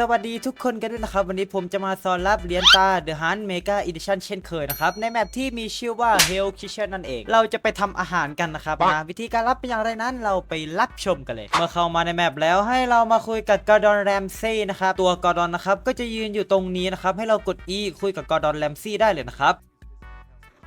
สวัสดีทุกคนกันด้วยนะครับ วันนี้ผมจะมาสอนรับเหรียญตา The Hunt Mega Edition เช่นเคยนะครับ ในแมปที่มีชื่อว่า Hell Kitchen นั่นเอง เราจะไปทำอาหารกันนะครับนะวิธีการรับเป็นอย่างไรนั้นเราไปรับชมกันเลย เมื่อเข้ามาในแมปแล้วให้เรามาคุยกับกอร์ดอนแรมซี่นะครับ ตัวกอร์ดอนนะครับก็จะยืนอยู่ตรงนี้นะครับ ให้เรากด E คุยกับกอร์ดอนแรมซี่ได้เลยนะครับ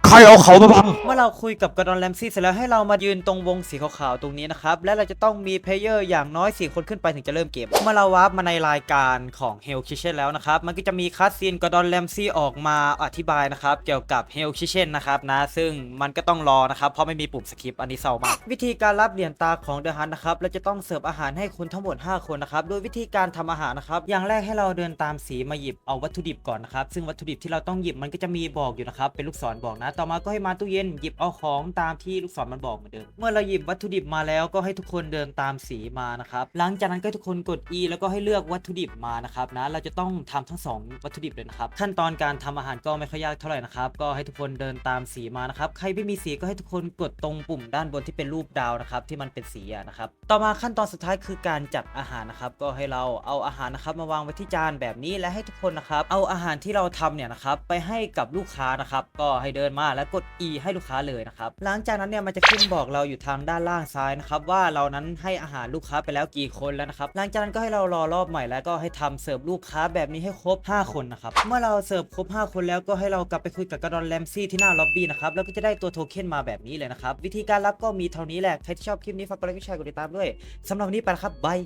ใครเอาเขามาบัง เมื่อเราคุยกับกอร์ดอนแรมซี่เสร็จแล้วให้เรามายืนตรงวงสีขาวๆตรงนี้นะครับ และเราจะต้องมีเพลเยอร์อย่างน้อย 4 คนขึ้นไปถึงจะเริ่มเกม เมื่อเราวาร์ปมาในรายการของ Hell Kitchen แล้วนะครับ มันก็จะมีคัสซีนกอร์ดอนแรมซี่ออกมาอธิบายนะครับ เกี่ยวกับ Hell Kitchen นะครับนะ ซึ่งมันก็ต้องรอนะครับ เพราะไม่มีปุ่มสคริปต์อันนี้เศร้ามาก วิธีการรับเหรียญตาของ The Hunt นะครับเราจะต้องเสิร์ฟอาหารให้คุณทั้งหมด 5 คนนะครับโดยวิธีการทำอาหารนะครับอย่างแรกให้เราเดินตามสีมาหยิบเอาวัตถุดิบก่อนนะครับซึ่งวัตถุดิบที่เราต้องหยิบมันก็จะมีบอกอยู่นะครับเป็นลูกศรบอกนะต่อมาก็ให้มาตู้เย็นหยิบเอาของตามที่ลูกศรมันบอกเหมือนเดิม เมื่อเราหยิบวัตถุดิบมาแล้วก็ให้ทุกคนเดินตามสีมานะครับ หลังจากนั้นก็ทุกคนกด E แล้วก็ให้เลือกวัตถุดิบมานะครับนะ เราจะต้องทำทั้งสองวัตถุดิบเลยนะครับ ขั้นตอนการทำอาหารก็ไม่ค่อยยากเท่าไหร่นะครับ ก็ให้ทุกคนเดินตามสีมานะครับ ใครไม่มีสีก็ให้ทุกคนกดตรงปุ่มด้านบนที่เป็นรูปดาวนะครับที่มันเป็นสีนะครับ ต่อมาขั้นตอนสุดท้ายคือการจัดอาหารนะครับ ก็ให้เราเอาอาหารนะครับมาวางไว้ที่จานแบบนี้และให้ทุกคนนะครับ เอาอาหารที่เราทำเนี่ยนะครับไปให้กับลูกค้านะครับ ก็ให้เดินมาแล้วกด E ให้ลูกค้าเลยนะครับหลังจากนั้นเนี่ยมันจะขึ้นบอกเราอยู่ทางด้านล่างซ้ายนะครับว่าเรานั้นให้อาหารลูกค้าไปแล้วกี่คนแล้วนะครับหลังจากนั้นก็ให้เรารอรอบใหม่แล้วก็ให้ทำเสิร์ฟลูกค้าแบบนี้ให้ครบ 5 คนนะครับเมื่อเราเสิร์ฟครบ 5 คนแล้วก็ให้เรากลับไปคุยกับกระดอนแรมซี่ที่หน้าล็อบบี้นะครับแล้วก็จะได้ตัวโทเค็นมาแบบนี้เลยนะครับวิธีการรับก็มีเท่านี้แหละใครที่ชอบคลิปนี้ฝากกดไลค์กดแชร์กดติดตามด้วยสำหรับวันนี้ไปแล้วครับบาย